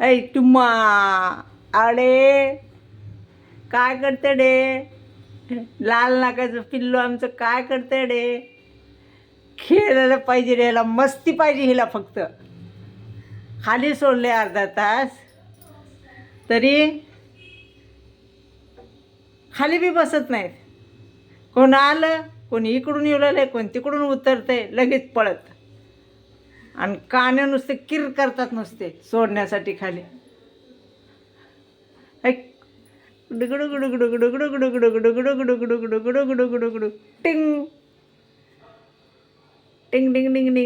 ऐ टुम्मा अडे. काय करते डे? लाल नाकाचं पिल्लू आमचं काय करते डे? खेळायला पाहिजे रे ह्याला मस्ती पाहिजे हिला फक्त. खाली सोडले अर्धा तास. तरी खाली बी बसत नाहीत. कोण आलं कोणी इकडून येऊ लागलं कोण तिकडून उतरतंय लगेच पळत. आणि काने नुसते किर करतात नुसते सोडण्यासाठी खाली ऐक टिंग टिंग टिंग टिंग डिंग डिंग डिंग डिंग डिंग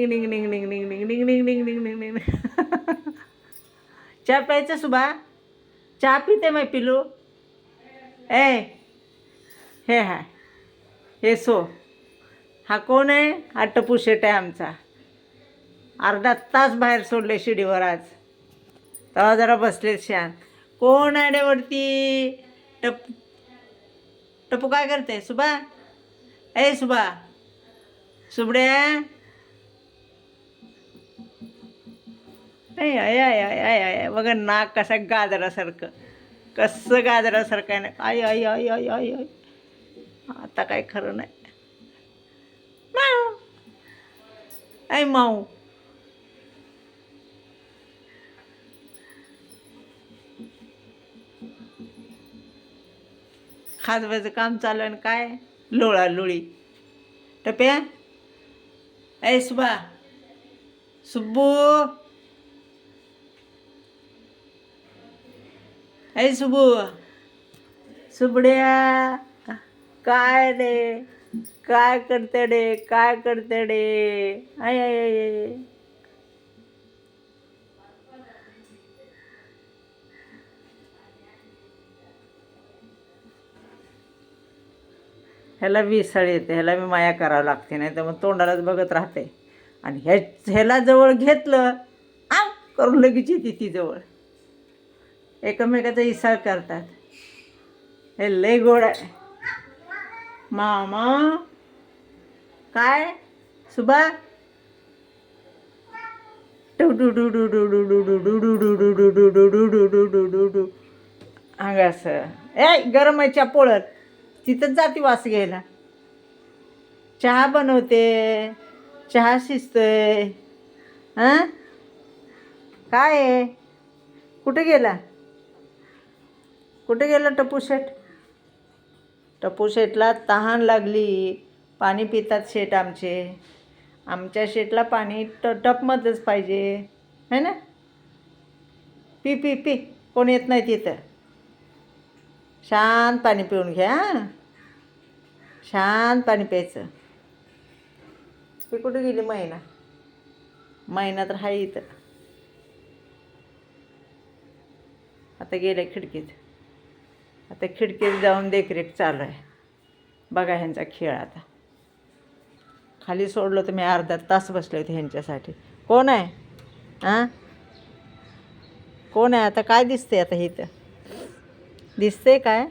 डिंग डिंग डिंग डिंग डिंग डिंग डिंग चहा प्यायचं सुबा चहा पिते मै पिलू ए हे हा हे सो हा कोण आहे हा टपू शेट आहे आमचा अर्धा तास बाहेर सोडले शिडीवर आज. तेव्हा जरा बसले शान कोण आड्यावरती टप टपू काय करते? सुबा ए सुबा सुबड्या नाही आय आय आय आय आय बघा नाक कसा गाजरासारखं. कसं गाजरासारखं आहे ना. आय आय आय आय आय आय आता काय खरं नाही. माऊ. ऐ माऊ. खाजवायचं काम चालू आणि काय? लोळा लोळी टप्या ऐ सुबा सुब्बू. ऐ सुबू सुबड्या. काय रे? काय करते रे? काय करते रे? आय आय ह्याला विसळ येते ह्याला मी माया करावं लागते नाही तर मग तोंडालाच बघत राहते आणि ह्या ह्याला जवळ घेतलं आ करून लगेच येते ती जवळ एकमेकाचा इसाळ करतात हे लय गोड आहे मामा काय सुबा अंगास ए गरम आहे पोळत तिथंच जाते वास घ्यायला. चहा बनवते चहा शिजतोय. हां? काय? आहे कुठे गेला? कुठे गेला टपू शेट टपू शेटला तहान लागली. पाणी पितात शेट आमचे. आमच्या शेटला पाणी ट टपमध्येच पाहिजे. है ना? पी पी पी. कोण येत नाही तिथं? शांत पाणी पिऊन घ्या शांत पाणी प्यायचं. ती कुठे गेली मैना मैना तर आहे इथं. आता गेल्या खिडकीत. आता खिडकीत जाऊन देखरेख चालू आहे. बघा ह्यांचा खेळ आता. खाली सोडलं तर मी अर्धा तास बसले होते ह्यांच्यासाठी. कोण आहे? हां? कोण आहे? आता काय दिसते आता इथं? दिसते काय?